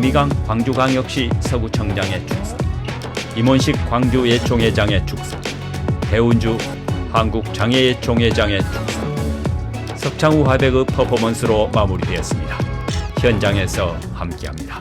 김희강 광주광역시 서구청장의 축사, 임원식 광주예총회장의 축사, 배운주 한국장애예총회장의 축사, 석창우 화백의 퍼포먼스로 마무리되었습니다. 현장에서 함께합니다.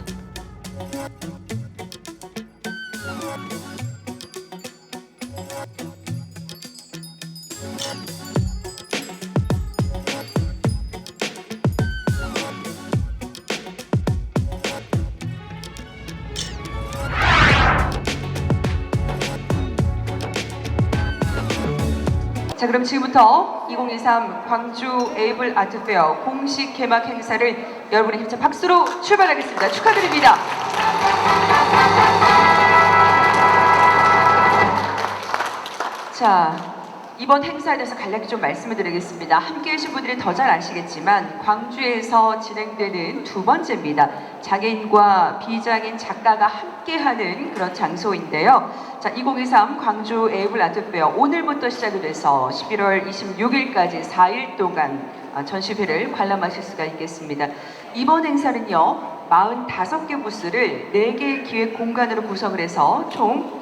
그럼 지금부터 2023 광주 에이블 아트페어 공식 개막 행사를 여러분의 힘찬 박수로 출발하겠습니다. 축하드립니다. 자 이번 행사에 대해서 간략히 좀 말씀을 드리겠습니다. 함께 계신 분들이 더 잘 아시겠지만 광주에서 진행되는 두 번째입니다. 장애인과 비장애인 작가가 함께하는 그런 장소인데요. 자, 2023 광주 에이블 아트페어 오늘부터 시작이 돼서 11월 26일까지 4일 동안 어, 전시회를 관람하실 수가 있겠습니다. 이번 행사는요. 45개 부스를 4개 기획 공간으로 구성을 해서 총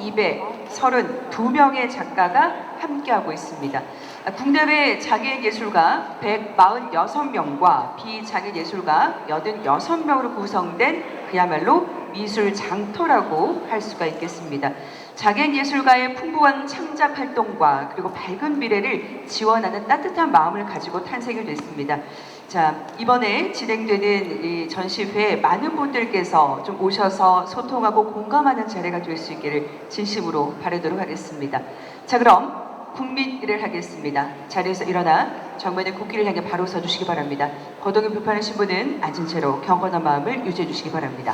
232명의 작가가 함께하고 있습니다. 아, 국내외 장애인 예술가 146명과 비장애인 예술가 86명으로 구성된 그야말로 미술 장터라고 할 수가 있겠습니다. 장애인 예술가의 풍부한 창작 활동과 그리고 밝은 미래를 지원하는 따뜻한 마음을 가지고 탄생이 됐습니다. 자, 이번에 진행되는 이 전시회에 많은 분들께서 좀 오셔서 소통하고 공감하는 자리가 될 수 있기를 진심으로 바라도록 하겠습니다. 자, 그럼 국민일을 하겠습니다. 자리에서 일어나 정면의 국기를 향해 바로 서주시기 바랍니다. 거동이 불편하신 분은 앉은 채로 경건한 마음을 유지해 주시기 바랍니다.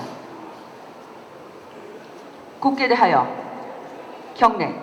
국기에 대하여 경례.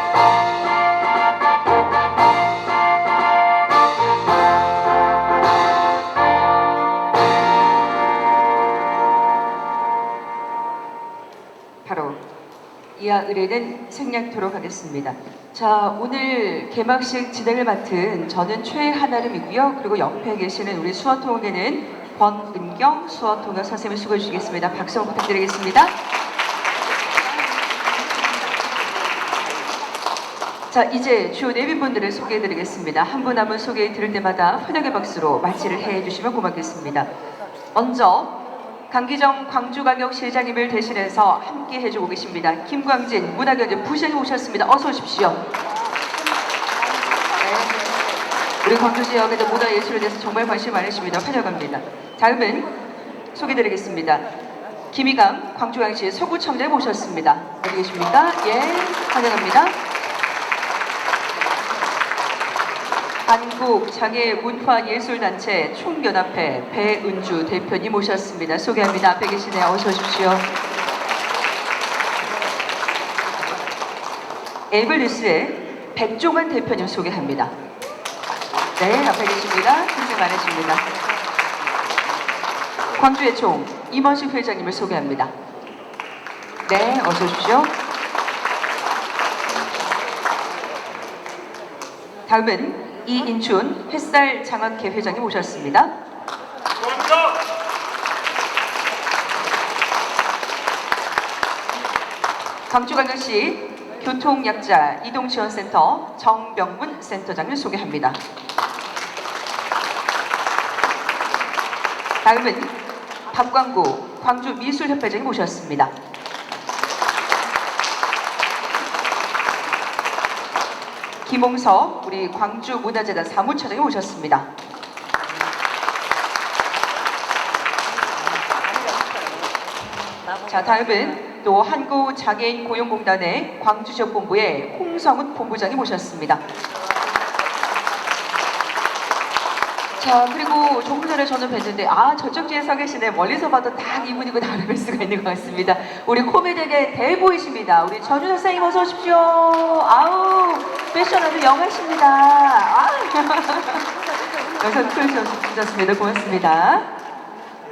이하 의뢰는 생략토록 하겠습니다. 자, 오늘 개막식 진행을 맡은 저는 최하나름이고요. 그리고 옆에 계시는 우리 수어통에는 권은경 수어통역 선생님을 수고해 주시겠습니다. 박수 한번 부탁드리겠습니다. 자, 이제 주요 내빈분들을 소개해 드리겠습니다. 한 분 한 분 소개해 드릴 때마다 환영의 박수로 맞이를 해 주시면 고맙겠습니다. 먼저 강기정 광주광역시장님을 대신해서 함께 해주고 계십니다. 김광진 문화경제 부시장님 오셨습니다. 어서 오십시오. 네. 우리 광주 지역의 문화예술에 대해서 정말 관심 많으십니다. 환영합니다. 다음은 소개드리겠습니다. 김희감 광주광역시 서구청장 모셨습니다. 어디 계십니까? 예, 환영합니다. 한국 장애 문화 예술 단체 총연합회 배은주 대표님 모셨습니다. 소개합니다. 앞에 계시네요. 어서 오십시오. 에블뉴스의 백종원 대표님 소개합니다. 네, 앞에 계십니다. 고생 많으십니다. 광주의 총 임원식 회장님을 소개합니다. 네, 어서 오십시오. 다음은 이인춘 햇살 장학회 회장님 오셨습니다. 광주광역시 교통약자 이동지원센터 정병문 센터장을 소개합니다. 다음은 박광구 광주미술협회장이 모셨습니다. 김홍석 우리 광주 문화재단 사무처장이 오셨습니다. 자 다음은 또 한국 장애인 고용공단의 광주 지역본부의 홍성훈 본부장이 모셨습니다. 자 그리고 조금 전에 저는 뵀는데 아 저쪽 뒤에 서 계시네. 멀리서 봐도 딱 이분이고 나를 뵐 수가 있는 것 같습니다. 우리 코미디의 대보이십니다. 우리 전유 선생님 어서 오십시오. 아우 패션 아주 영하십니다. 아 여성 크루셨습니다. 고맙습니다.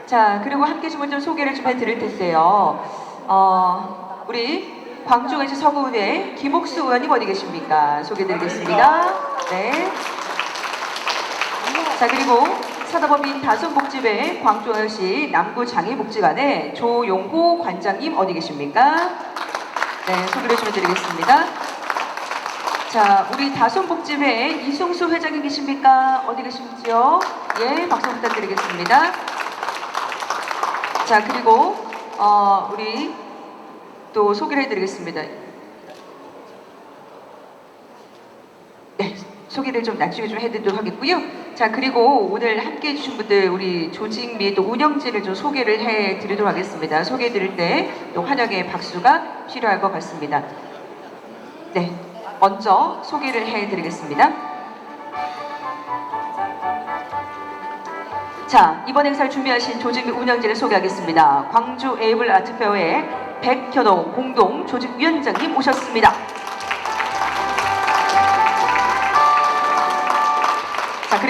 자 그리고 함께 주문 좀 소개를 좀 해드릴 텐데요. 어 우리 광주광시 서구의 김옥수 의원님 어디 계십니까? 소개드리겠습니다. 네 자 그리고 사다법인 다솜복지회 광주시 남구장애복지관의 조용호 관장님 어디 계십니까? 네 소개를 좀 해드리겠습니다. 자 우리 다솜복지회 이승수 회장님 계십니까? 어디 계십니까? 예 박수 부탁드리겠습니다. 자 그리고 어, 우리 또 소개를 해드리겠습니다. 네, 소개를 좀 나중에 좀 해드리도록 하겠고요. 자, 그리고 오늘 함께 해 주신 분들, 우리 조직 및또 운영진을 좀 소개를 해드리도록 하겠습니다. 소개해드릴 때 또 환영의 박수가 필요할 것 같습니다. 네, 먼저 소개를 해드리겠습니다. 자, 이번 행사를 준비하신 조직 및 운영진을 소개하겠습니다. 광주 에이블 아트페어의 백현호 공동 조직위원장님 오셨습니다.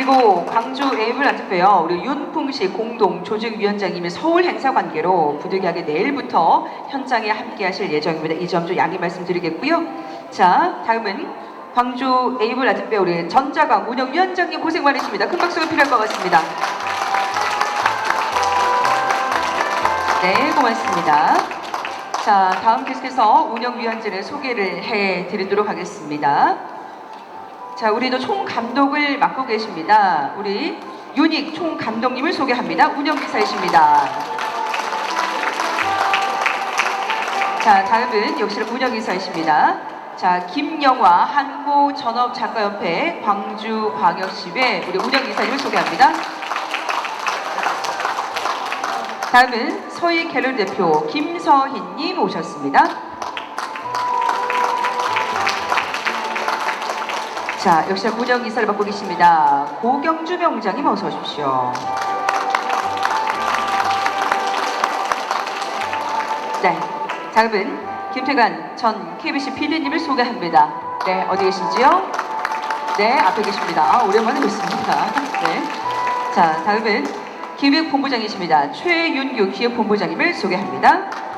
그리고 광주 에이블 아트페어 우리 윤풍식 공동 조직위원장님이 서울 행사 관계로 부득이하게 내일부터 현장에 함께하실 예정입니다. 이 점 좀 양해 말씀드리겠고요. 자 다음은 광주 에이블 아트페어 우리 전자강 운영위원장님 고생 많으십니다. 큰 박수가 필요할 것 같습니다. 네 고맙습니다. 자 다음 계속해서 운영위원진을 소개를 해드리도록 하겠습니다. 자, 우리도 총 감독을 맡고 계십니다. 우리 유닉 총 감독님을 소개합니다. 운영기사이십니다. 자, 다음은 역시 운영기사이십니다. 자, 김영화 한국전업작가협회 광주광역시회 우리 운영기사님을 소개합니다. 다음은 서희 갤러리 대표 김서희님 오셨습니다. 자, 역시 운영 기사를 맡고 계십니다. 고경주 명장님 어서 오십시오. 네, 다음은 김태관 전 KBC PD님을 소개합니다. 네, 어디 계신지요? 네, 앞에 계십니다. 아, 오랜만에 뵙습니다. 네. 자, 다음은 기획본부장이십니다. 최윤규 기획본부장님을 소개합니다.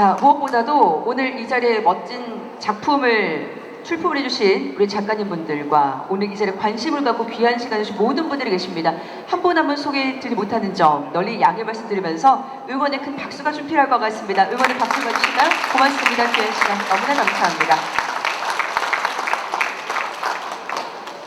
자, 무엇보다도 오늘 이 자리에 멋진 작품을 출품을 해주신 우리 작가님분들과 오늘 이 자리에 관심을 갖고 귀한 시간을 주신 모든 분들이 계십니다. 한 분 한 분 소개해드리지 못하는 점 널리 양해 말씀드리면서 응원의 큰 박수가 좀 필요할 것 같습니다. 응원의 박수 가주실까요? 고맙습니다. 귀한 시간 너무나 감사합니다.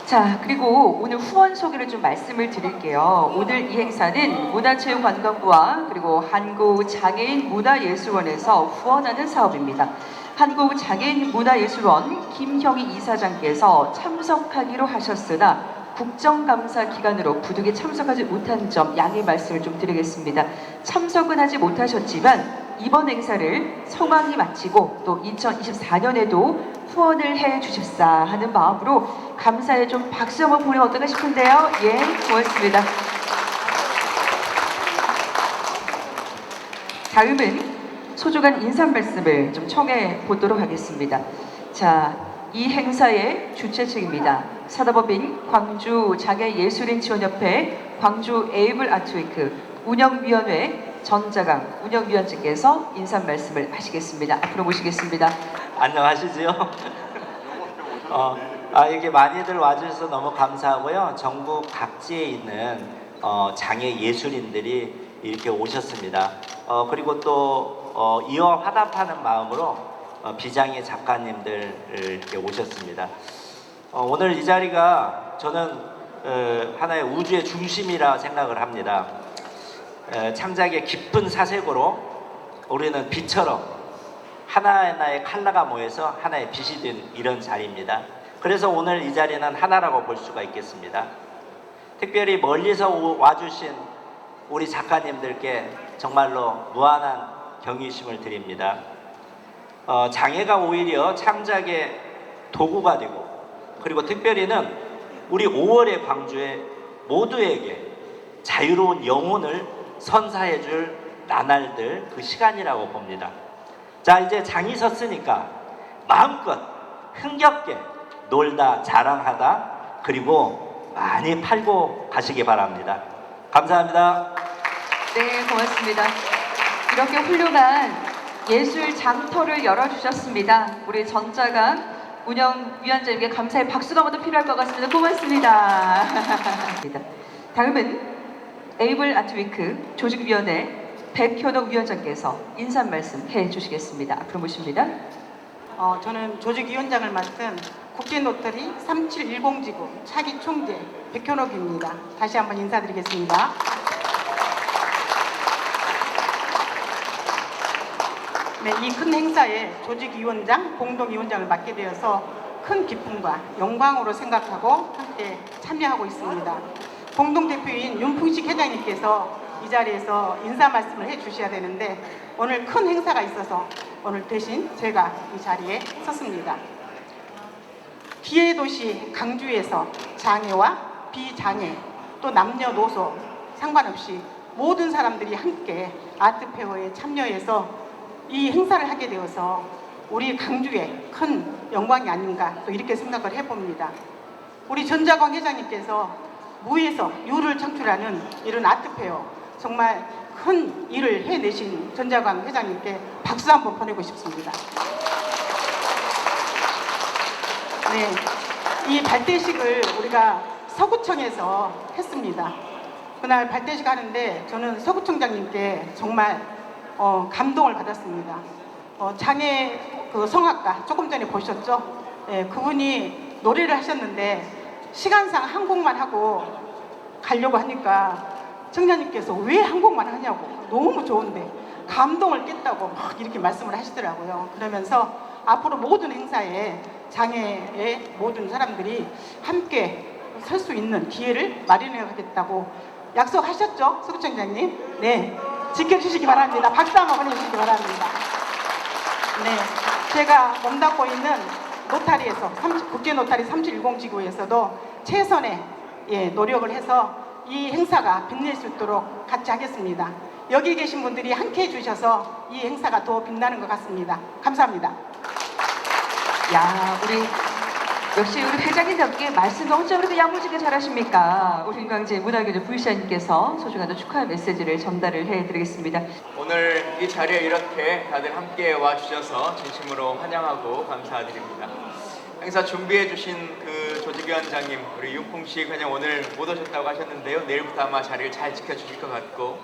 자, 그리고 오늘 후원 소개를 좀 말씀을 드릴게요. 오늘 이 행사는 문화체육관광부와 그리고 한국장애인 문화예술원에서 후원하는 사업입니다. 한국장애인 문화예술원 김형희 이사장께서 참석하기로 하셨으나 국정감사 기간으로 부득이 참석하지 못한 점 양해 말씀을 좀 드리겠습니다. 참석은 하지 못하셨지만 이번 행사를 성황리 마치고 또 2024년에도 후원을 해 주십사 하는 마음으로 감사의 좀 박수 한번 보내면 어떨까 싶은데요. 예, 고맙습니다. 다음은 소중한 인사 말씀을 좀 청해 보도록 하겠습니다. 자, 이 행사의 주최 측입니다. 사다법인 광주 장애예술인 지원협회 광주 에이블 아트위크 운영위원회 전자강 운영위원장께서 인사 말씀을 하시겠습니다. 앞으로 모시겠습니다. 안녕하시지요? 어, 아, 이렇게 많이들 와주셔서 너무 감사하고요. 전국 각지에 있는 어, 장애 예술인들이 이렇게 오셨습니다. 어, 그리고 또 어, 이어 화답하는 마음으로 어, 비장의 작가님들 이렇게 오셨습니다. 어, 오늘 이 자리가 저는 어, 하나의 우주의 중심이라 생각을 합니다. 에, 창작의 깊은 사색으로 우리는 빛처럼 하나하나의 컬러가 모여서 하나의 빛이 된 이런 자리입니다. 그래서 오늘 이 자리는 하나라고 볼 수가 있겠습니다. 특별히 멀리서 오- 와주신 우리 작가님들께 정말로 무한한 경의심을 드립니다. 어, 장애가 오히려 창작의 도구가 되고 그리고 특별히는 우리 5월의 광주에 모두에게 자유로운 영혼을 선사해 줄 나날들 그 시간이라고 봅니다. 자 이제 장이 섰으니까 마음껏 흥겹게 놀다 자랑하다 그리고 많이 팔고 가시기 바랍니다. 감사합니다. 네, 고맙습니다. 이렇게 훌륭한 예술 장터를 열어주셨습니다. 우리 전자강 운영위원장님께 감사의 박수가 먼저 필요할 것 같습니다. 고맙습니다. 다음은 에이블 아트위크 조직위원회 백현옥 위원장께서 인사 말씀 해 주시겠습니다. 앞으로 모십니다. 어, 저는 조직위원장을 맡은 국제노터리 3710지구 차기 총재 백현옥입니다. 다시 한번 인사드리겠습니다. 네, 이 큰 행사에 조직위원장, 공동위원장을 맡게 되어서 큰 기쁨과 영광으로 생각하고 함께 참여하고 있습니다. 공동대표인 윤풍식 회장님께서 이 자리에서 인사 말씀을 해 주셔야 되는데 오늘 큰 행사가 있어서 오늘 대신 제가 이 자리에 섰습니다. 기회 도시 강주에서 장애와 비장애 또 남녀노소 상관없이 모든 사람들이 함께 아트 페어에 참여해서 이 행사를 하게 되어서 우리 강주의 큰 영광이 아닌가 또 이렇게 생각을 해봅니다. 우리 전자광 회장님께서 무에서 유를 창출하는 이런 아트 페어 정말 큰 일을 해내신 전자광 회장님께 박수 한번 보내고 싶습니다. 네, 이 발대식을 우리가 서구청에서 했습니다. 그날 발대식 하는데 저는 서구청장님께 정말 어, 감동을 받았습니다. 어, 장애 그 성악가 조금 전에 보셨죠? 예, 그분이 노래를 하셨는데 시간상 한 곡만 하고 가려고 하니까 청자님께서 왜한 곡만 하냐고 너무 좋은데 감동을 깼다고 막 이렇게 말씀을 하시더라고요. 그러면서 앞으로 모든 행사에 장애의 모든 사람들이 함께 설 수 있는 기회를 마련해 가겠다고 약속하셨죠? 서구청장님? 네. 지켜주시기 바랍니다. 박수 한번 보내주시기 바랍니다. 네. 제가 몸담고 있는 노타리에서, 30 국제 노타리 3710 지구에서도 최선의 예, 노력을 해서 이 행사가 빛낼 수 있도록 같이 하겠습니다. 여기 계신 분들이 함께 해 주셔서 이 행사가 더 빛나는 것 같습니다. 감사합니다. 야, 우리 역시 우리 회장님답게 말씀 어쩜 그렇게 야무지게 잘하십니까? 우리 인광재 문화교주 부시아님께서 소중한 축하 메시지를 전달을 해드리겠습니다. 오늘 이 자리에 이렇게 다들 함께 와주셔서 진심으로 환영하고 감사드립니다. 행사 준비해 주신 그 조직위원장님 우리 윤풍식 회장 오늘 못 오셨다고 하셨는데요. 내일부터 아마 자리를 잘 지켜주실 것 같고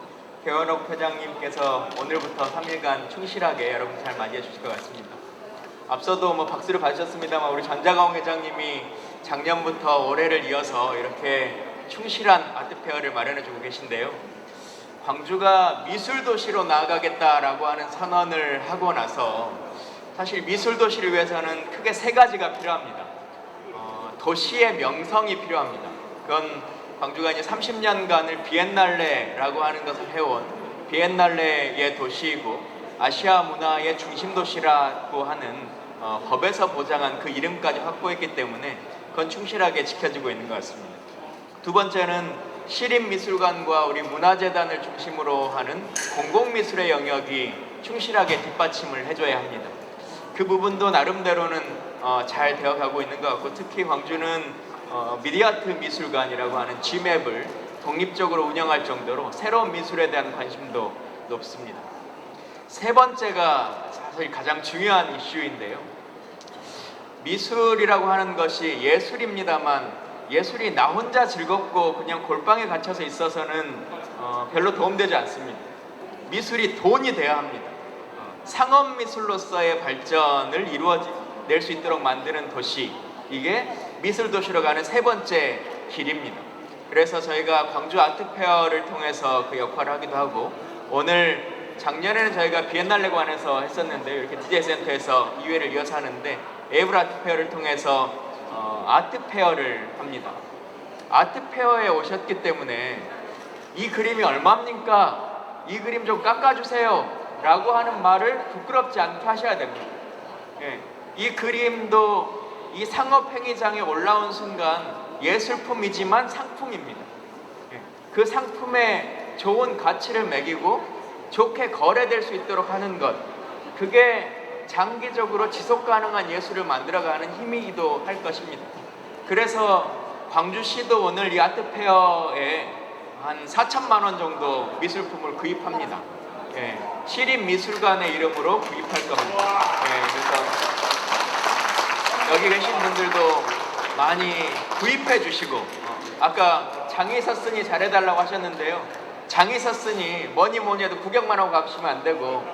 개원옥 회장님께서 오늘부터 3일간 충실하게 여러분 잘 맞이해 주실 것 같습니다. 앞서도 뭐 박수를 받으셨습니다만 우리 전자강 회장님이 작년부터 올해를 이어서 이렇게 충실한 아트페어를 마련해 주고 계신데요. 광주가 미술 도시로 나아가겠다라고 하는 선언을 하고 나서 사실 미술 도시를 위해서는 크게 세 가지가 필요합니다. 어, 도시의 명성이 필요합니다. 그건 광주가 이제 30년간을 비엔날레라고 하는 것을 해온 비엔날레의 도시이고 아시아 문화의 중심 도시라고 하는 어, 법에서 보장한 그 이름까지 확보했기 때문에 그건 충실하게 지켜지고 있는 것 같습니다. 두 번째는 시립미술관과 우리 문화재단을 중심으로 하는 공공미술의 영역이 충실하게 뒷받침을 해줘야 합니다. 그 부분도 나름대로는 어, 잘 되어가고 있는 것 같고 특히 광주는 어, 미디아트 미술관이라고 하는 G맵을 독립적으로 운영할 정도로 새로운 미술에 대한 관심도 높습니다. 세 번째가 사실 가장 중요한 이슈인데요. 미술이라고 하는 것이 예술입니다만 예술이 나 혼자 즐겁고 그냥 골방에 갇혀서 있어서는 어, 별로 도움되지 않습니다. 미술이 돈이 돼야 합니다. 어, 상업 미술로서의 발전을 이루어 낼 수 있도록 만드는 도시 이게 미술 도시로 가는 세 번째 길입니다. 그래서 저희가 광주 아트 페어를 통해서 그 역할을 하기도 하고 오늘 작년에는 저희가 비엔날레 관에서 했었는데 이렇게 DJ 센터에서 2회를 이어서 하는데 에이블 아트 페어를 통해서 어, 아트 페어를 합니다. 아트 페어에 오셨기 때문에 이 그림이 얼마입니까? 이 그림 좀 깎아주세요. 라고 하는 말을 부끄럽지 않게 하셔야 됩니다. 예, 이 그림도 이 상업행위장에 올라온 순간 예술품이지만 상품입니다. 예, 그 상품에 좋은 가치를 매기고 좋게 거래될 수 있도록 하는 것 그게 장기적으로 지속 가능한 예술을 만들어가는 힘이기도 할 것입니다. 그래서 광주시도 오늘 이 아트페어에 한 4천만 원 정도 미술품을 구입합니다. 예, 시립 미술관의 이름으로 구입할 겁니다. 예, 그래서 여기 계신 분들도 많이 구입해 주시고 어, 아까 장의사 쓴이 잘해달라고 하셨는데요. 장의사 쓴이 뭐니 뭐니 해도 구경만 하고 가시면 안 되고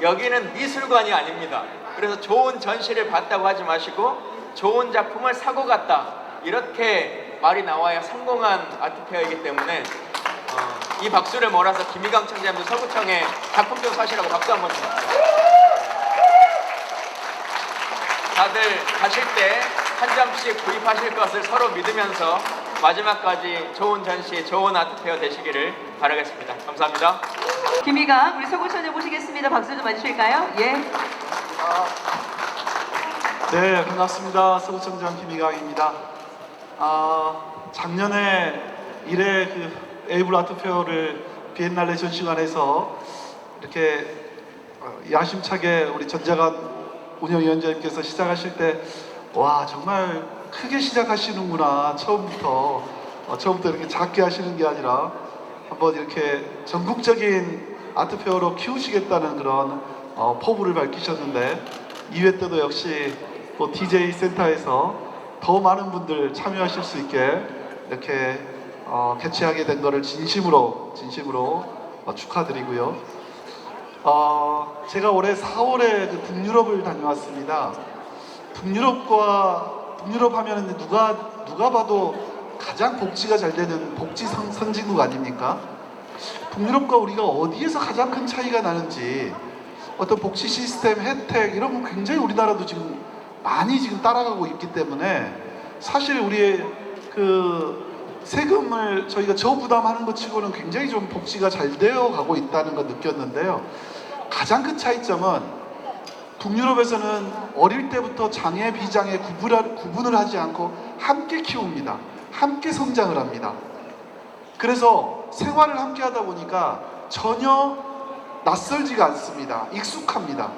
여기는 미술관이 아닙니다. 그래서 좋은 전시를 봤다고 하지 마시고 좋은 작품을 사고 갔다 이렇게 말이 나와야 성공한 아트페어이기 때문에 어, 이 박수를 몰아서 김희강 청장님도 서구청에 작품 좀 사시라고 박수 한번 주세요. 다들 가실 때 한 장씩 구입하실 것을 서로 믿으면서 마지막까지 좋은 전시, 좋은 아트페어 되시기를 바라겠습니다. 감사합니다. 김희강 우리 서구청장 모시겠습니다. 박수 좀 해주실까요? 예. 네, 반갑습니다. 서구청장 김희강입니다. 아, 작년에 1회 그 에이블 아트 페어를 비엔날레 전시관에서 이렇게 어, 야심차게 우리 전자관 운영위원장님께서 시작하실 때 와 정말 크게 시작하시는구나 처음부터 어, 처음부터 이렇게 작게 하시는 게 아니라 한번 이렇게 전국적인 아트 페어로 키우시겠다는 그런 어, 포부를 밝히셨는데 2회 때도 역시 또 DJ 센터에서 더 많은 분들 참여하실 수 있게 이렇게 어, 개최하게 된 것을 진심으로 진심으로 어, 축하드리고요. 어, 제가 올해 4월에 그 북유럽을 다녀왔습니다. 북유럽과 북유럽 하면 누가 누가 봐도 가장 복지가 잘 되는 복지 선, 선진국 아닙니까? 북유럽과 우리가 어디에서 가장 큰 차이가 나는지 어떤 복지 시스템 혜택 이런 거 굉장히 우리나라도 지금 많이 지금 따라가고 있기 때문에 사실 우리의 그 세금을 저희가 저부담하는 것 치고는 굉장히 좀 복지가 잘 되어 가고 있다는 걸 느꼈는데요. 가장 큰 차이점은 북유럽에서는 어릴 때부터 장애 비장애 구분을 하지 않고 함께 키웁니다. 함께 성장을 합니다. 그래서 생활을 함께 하다 보니까 전혀 낯설지가 않습니다. 익숙합니다.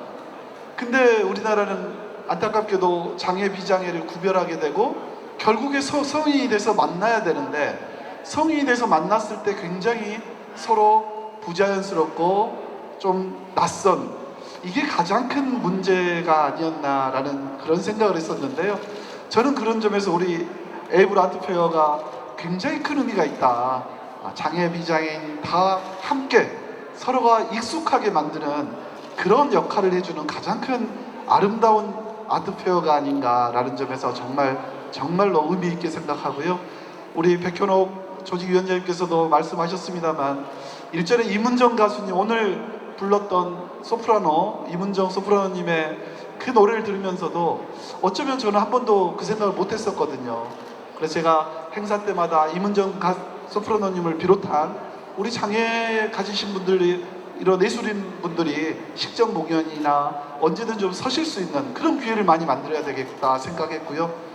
근데 우리나라는 안타깝게도 장애 비장애를 구별하게 되고 결국에 서- 성인이 돼서 만나야 되는데 성인이 돼서 만났을 때 굉장히 서로 부자연스럽고 좀 낯선 이게 가장 큰 문제가 아니었나라는 그런 생각을 했었는데요. 저는 그런 점에서 우리 에이블 아트 페어가 굉장히 큰 의미가 있다. 아, 장애 비장애인 다 함께 서로가 익숙하게 만드는 그런 역할을 해주는 가장 큰 아름다운 아트 페어가 아닌가라는 점에서 정말 정말로 의미 있게 생각하고요. 우리 백현옥 조직위원장님께서도 말씀하셨습니다만 일전에 이문정 가수님 오늘 불렀던 소프라노 이문정 소프라노님의 그 노래를 들으면서도 어쩌면 저는 한 번도 그 생각을 못했었거든요. 그래서 제가 행사 때마다 이문정 가, 소프라노님을 비롯한 우리 장애 가지신 분들이 이런 예술인 분들이 식전 공연이나 언제든 좀 서실 수 있는 그런 기회를 많이 만들어야 되겠다 생각했고요.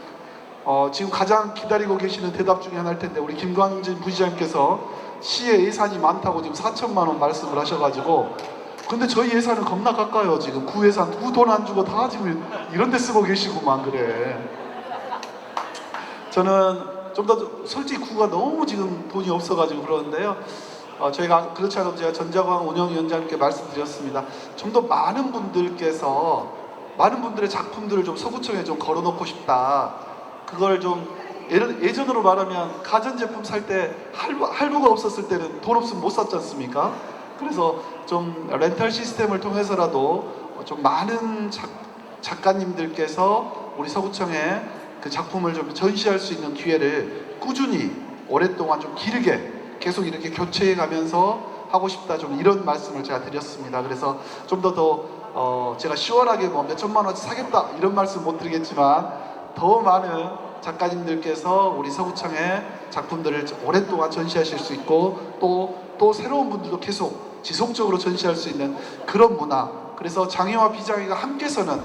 어, 지금 가장 기다리고 계시는 대답 중에 하나일 텐데 우리 김광진 부시장님께서 시의 예산이 많다고 지금 4천만 원 말씀을 하셔가지고 근데 저희 예산은 겁나 깎아요 지금. 구 예산 구돈 안 주고 다 지금 이런 데 쓰고 계시고만 그래. 저는 좀 더 솔직히 구가 너무 지금 돈이 없어가지고 그러는데요. 어, 저희가 그렇지 않아도 제가 전자광 운영위원장님께 말씀드렸습니다. 좀 더 많은 분들께서 많은 분들의 작품들을 좀 서구청에 좀 걸어놓고 싶다. 그걸 좀 예전으로 말하면 가전제품 살 때 할부, 할부가 없었을 때는 돈 없으면 못 샀지 않습니까? 그래서 좀 렌탈 시스템을 통해서라도 좀 많은 작, 작가님들께서 우리 서구청에 그 작품을 좀 전시할 수 있는 기회를 꾸준히 오랫동안 좀 길게 계속 이렇게 교체해 가면서 하고 싶다 좀 이런 말씀을 제가 드렸습니다. 그래서 좀 더더 어, 제가 시원하게 뭐 몇 천만 원치 사겠다 이런 말씀 못 드리겠지만 더 많은 작가님들께서 우리 서구청의 작품들을 오랫동안 전시하실 수 있고 또, 또 새로운 분들도 계속 지속적으로 전시할 수 있는 그런 문화 그래서 장애와 비장애가 함께 서는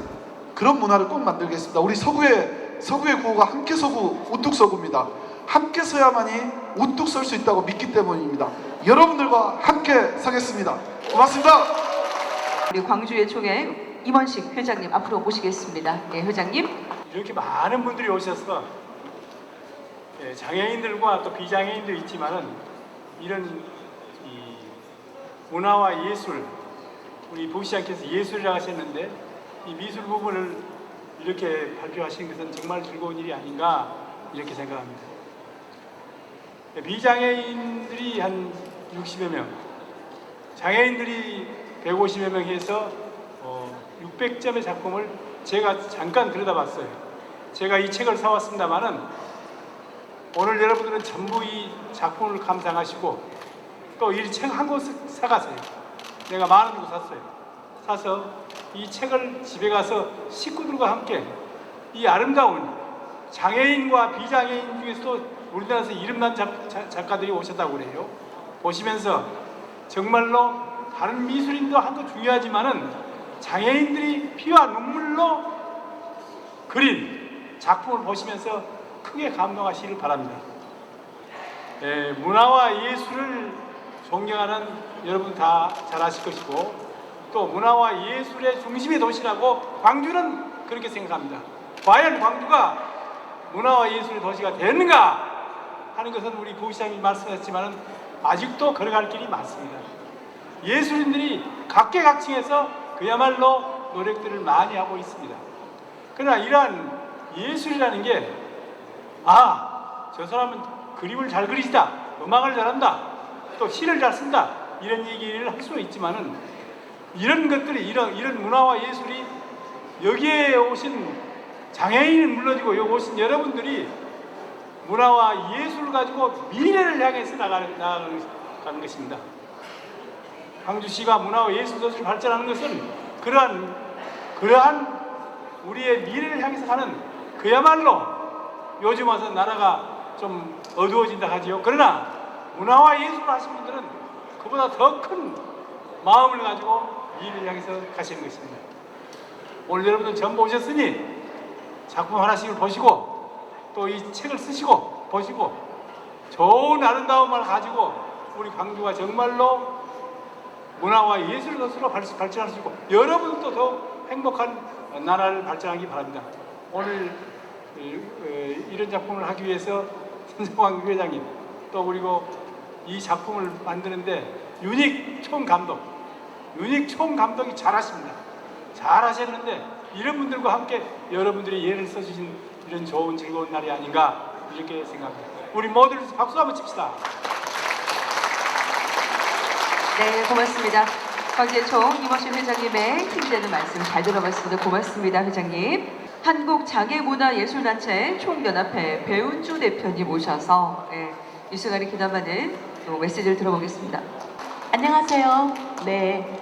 그런 문화를 꼭 만들겠습니다. 우리 서구의 서구의 구호가 함께 서구 우뚝 서구입니다. 함께 서야만이 우뚝 설 수 있다고 믿기 때문입니다. 여러분들과 함께 서겠습니다. 고맙습니다. 우리 광주의 총회 임원식 회장님 앞으로 모시겠습니다. 네, 회장님. 이렇게 많은 분들이 오셔서 예, 장애인들과 또 비장애인도 있지만은 이런 이 문화와 예술 우리 보시장께서 예술이라고 하셨는데 이 미술 부분을 이렇게 발표하신 것은 정말 즐거운 일이 아닌가 이렇게 생각합니다. 예, 비장애인들이 한 60여 명, 장애인들이 150여 명 해서 어, 600점의 작품을 제가 잠깐 들여다봤어요. 제가 이 책을 사왔습니다만은 오늘 여러분들은 전부 이 작품을 감상하시고 또 이 책 한 권 사가세요. 내가 만원 주고 샀어요. 사서 이 책을 집에 가서 식구들과 함께 이 아름다운 장애인과 비장애인 중에서도 우리나라에서 이름난 작, 작- 작가들이 오셨다고 그래요. 보시면서 정말로 다른 미술인도 한도 중요하지만은 장애인들이 피와 눈물로 그린 작품을 보시면서 크게 감동하시길 바랍니다. 예, 문화와 예술을 존경하는 여러분 다 잘 아실 것이고 또 문화와 예술의 중심의 도시라고 광주는 그렇게 생각합니다. 과연 광주가 문화와 예술의 도시가 되는가 하는 것은 우리 부시장이 말씀하셨지만 아직도 걸어갈 길이 많습니다. 예술인들이 각계각층에서 그야말로 노력들을 많이 하고 있습니다. 그러나 이러한 예술이라는 게, 아, 저 사람은 그림을 잘 그리시다, 음악을 잘한다, 또 시를 잘 쓴다, 이런 얘기를 할수 있지만은, 이런 것들이, 이런, 이런 문화와 예술이 여기에 오신 장애인은 물론이고, 여기 오신 여러분들이 문화와 예술을 가지고 미래를 향해서 나가는, 나가는 것입니다. 광주시가 문화와 예술 도시를 발전하는 것은 그러한 그러한 우리의 미래를 향해서 가는 그야말로 요즘 와서 나라가 좀 어두워진다 하지요. 그러나 문화와 예술을 하신 분들은 그보다 더 큰 마음을 가지고 미래를 향해서 가시는 것입니다. 오늘 여러분들 전부 오셨으니 작품 하나씩을 보시고 또 이 책을 쓰시고 보시고 좋은 아름다움을 가지고 우리 광주가 정말로 문화와 예술 것으로 발- 발전할 수 있고 여러분도 더 행복한 나라를 발전하기 바랍니다. 오늘 이- 어, 이런 작품을 하기 위해서 선정환 회장님 또 그리고 이 작품을 만드는데 유닉 총 감독, 유닉 총 감독이 잘하십니다. 잘하셨는데 이런 분들과 함께 여러분들이 예를 써주신 이런 좋은 즐거운 날이 아닌가 이렇게 생각합니다. 우리 모두 박수 한번 칩시다. 네, 고맙습니다. 광재총 임원식 회장님의 힘되는 말씀 잘 들어봤습니다. 고맙습니다, 회장님. 한국장애문화예술단체 총연합회 배운주 대표님 오셔서 예, 이 시간을 기념하는 또 메시지를 들어보겠습니다. 안녕하세요. 네.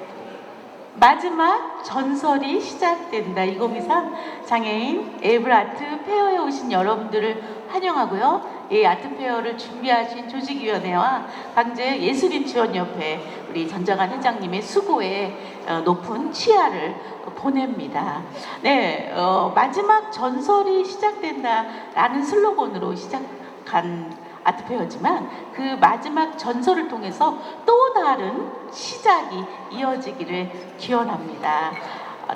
마지막 전설이 시작된다. 2023 장애인 에이블 아트 페어에 오신 여러분들을 환영하고요. 이 아트 페어를 준비하신 조직위원회와 강제 예술인 지원협회 우리 전정한 회장님의 수고에 어, 높은 치아를 보냅니다. 네, 어, 마지막 전설이 시작된다라는 슬로건으로 시작한 아트페어지만 그 마지막 전설을 통해서 또 다른 시작이 이어지기를 기원합니다.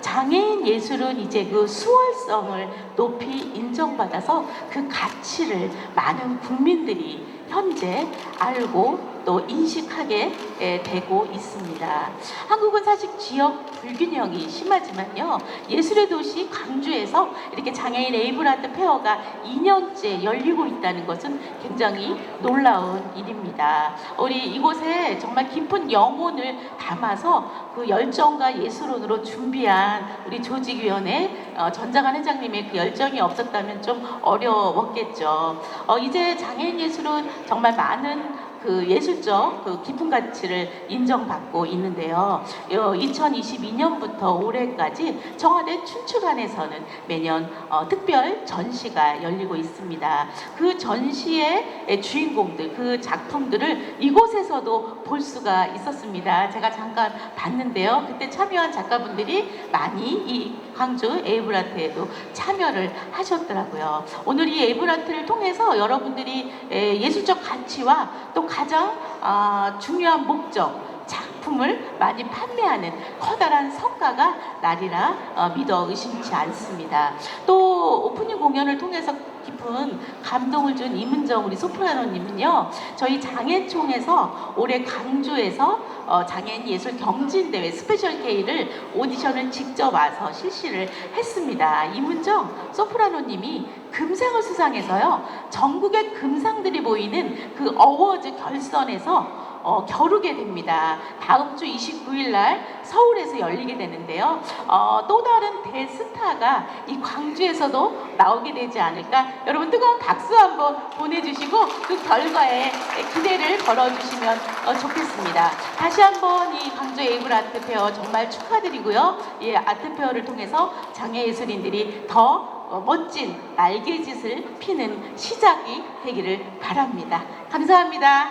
장애인 예술은 이제 그 수월성을 높이 인정받아서 그 가치를 많은 국민들이 현재 알고 또 인식하게 예, 되고 있습니다. 한국은 사실 지역 불균형이 심하지만요. 예술의 도시 광주에서 이렇게 장애인 에이블 아트 페어가 2년째 열리고 있다는 것은 굉장히 놀라운 일입니다. 우리 이곳에 정말 깊은 영혼을 담아서 그 열정과 예술론으로 준비한 우리 조직위원회 어, 전장한 회장님의 그 열정이 없었다면 좀 어려웠겠죠. 어, 이제 장애인 예술은 정말 많은 그 예술적 그 깊은 가치를 인정받고 있는데요. 2022년부터 올해까지 청와대 춘추관에서는 매년 어, 특별 전시가 열리고 있습니다. 그 전시의 주인공들, 그 작품들을 이곳에서도 볼 수가 있었습니다. 제가 잠깐 봤는데요. 그때 참여한 작가분들이 많이 이 광주 에이블아트에도 참여를 하셨더라고요. 오늘 이 에이블아트를 통해서 여러분들이 에, 예술적 가치와 또 가장 아, 중요한 목적 작품을 많이 판매하는 커다란 성과가 날이라 어, 믿어 의심치 않습니다. 또 오프닝 공연을 통해서 깊은 감동을 준 이문정 우리 소프라노님은요 저희 장애총에서 올해 강주에서 어, 장애인 예술 경진 대회 스페셜 K를 오디션을 직접 와서 실시를 했습니다. 이문정 소프라노님이 금상을 수상해서요 전국의 금상들이 보이는 그 어워즈 결선에서 어, 겨루게 됩니다. 다음 주 29일 날 서울에서 열리게 되는데요. 어, 또 다른 대스타가 이 광주에서도 나오게 되지 않을까. 여러분 뜨거운 박수 한번 보내주시고 그 결과에 기대를 걸어주시면 어, 좋겠습니다. 다시 한번 이 광주 에이블 아트 페어 정말 축하드리고요. 이 아트 페어를 통해서 장애 예술인들이 더 어, 멋진 날개짓을 피는 시작이 되기를 바랍니다. 감사합니다.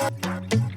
하시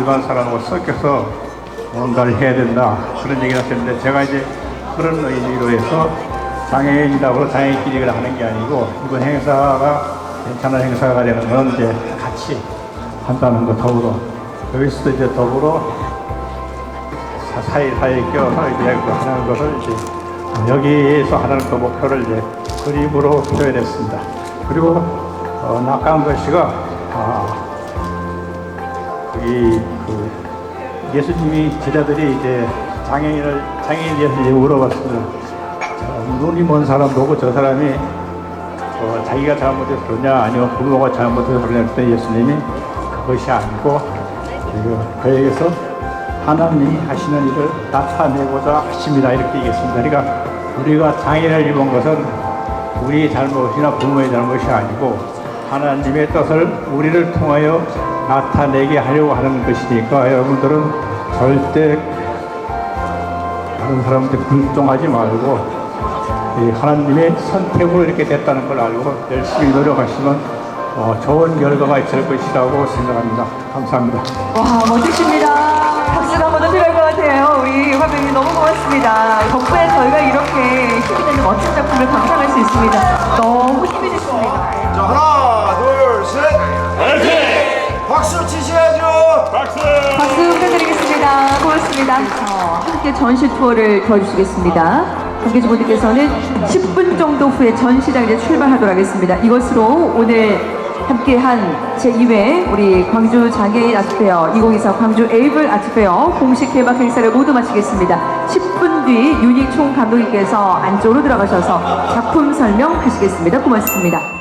일반 사람하고 섞여서 뭔가를 해야 된다 그런 얘기를 하셨는데 제가 이제 그런 의미로 해서 장애인이라고 장애인끼리 하는 게 아니고 이번 행사가 괜찮은 행사가 되는 건 이제 같이 한다는 거 더불어 여기서도 이제 더불어 사- 사이사이 껴서 이제 그 하는 것을 이제 여기에서 하는 그 목표를 이제 그림으로 표현했습니다. 그리고 어, 낙강도 씨가 아, 이 그 예수님이 제자들이 이제 장애인을 장애인 예수님이 물어봤으면 저 눈이 먼 사람 보고 저 사람이 어, 자기가 잘못해서 그러냐 아니면 부모가 잘못해서 그러냐 그때 예수님이 그것이 아니고 그 그에게서 하나님이 하시는 일을 나타내고자 하십니다 이렇게 얘기했습니다. 그러니까 우리가 장애를 입은 것은 우리의 잘못이나 부모의 잘못이 아니고 하나님의 뜻을 우리를 통하여 나타내게 하려고 하는 것이니까 여러분들은 절대 다른 사람한테 불종하지 말고 이 하나님의 선택으로 이렇게 됐다는 걸 알고 열심히 노력하시면 어, 좋은 결과가 있을 것이라고 생각합니다. 감사합니다. 와 멋지십니다. 박수가 한 번 더 필요할 것 같아요. 우리 화면이 너무 고맙습니다. 덕분에 저희가 이렇게 힘이 되는 멋진 작품을 감상할 수 있습니다. 너무 힘이 됐습니다. 자, 하나, 둘, 셋. 박수 치셔야죠. 박수 부탁드리겠습니다. 고맙습니다. 어, 함께 전시 투어를 도와주시겠습니다. 관계주 분들께서는 10분 정도 후에 전시장 이제 출발하도록 하겠습니다. 이것으로 오늘 함께한 제2회 우리 광주 장애인 아트페어 2024 광주 에이블 아트페어 공식 개막 행사를 모두 마치겠습니다. 10분 뒤 윤익총 감독님께서 안쪽으로 들어가셔서 작품 설명하시겠습니다. 고맙습니다.